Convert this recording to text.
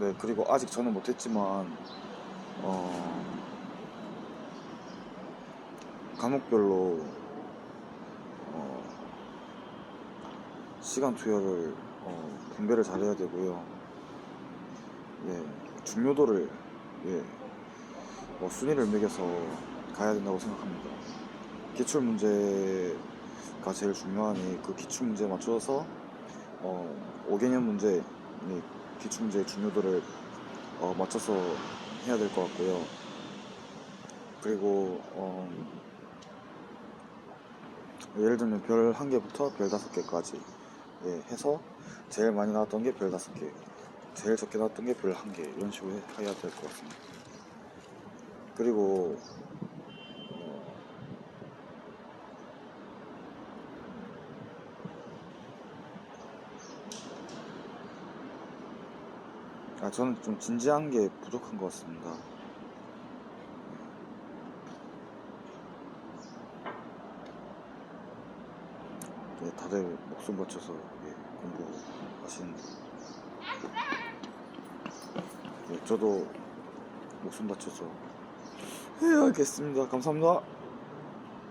네, 그리고 아직 저는 못했지만, 어, 과목별로, 어, 시간 투여를, 어, 분배를 잘해야 되고요. 예, 중요도를, 예, 어, 순위를 매겨서 가야 된다고 생각합니다. 기출 문제가 제일 중요하니 그 기출 문제에 맞춰서 어, 5개년 문제, 이 문제의 중요도를 어, 맞춰서 해야 될 것 같고요. 그리고 어, 예를 들면 별 한 개부터 별 다섯 개까지 예, 해서 제일 많이 나왔던 게 별 다섯 개, 제일 적게 나왔던 게 별 한 개 이런 식으로 해- 해야 될 것 같습니다. 그리고 아 저는 좀 진지한 게 부족한 것 같습니다. 네, 다들 목숨 바쳐서 예, 공부하시는데 예, 저도 목숨 바쳐서 해야겠습니다. 감사합니다.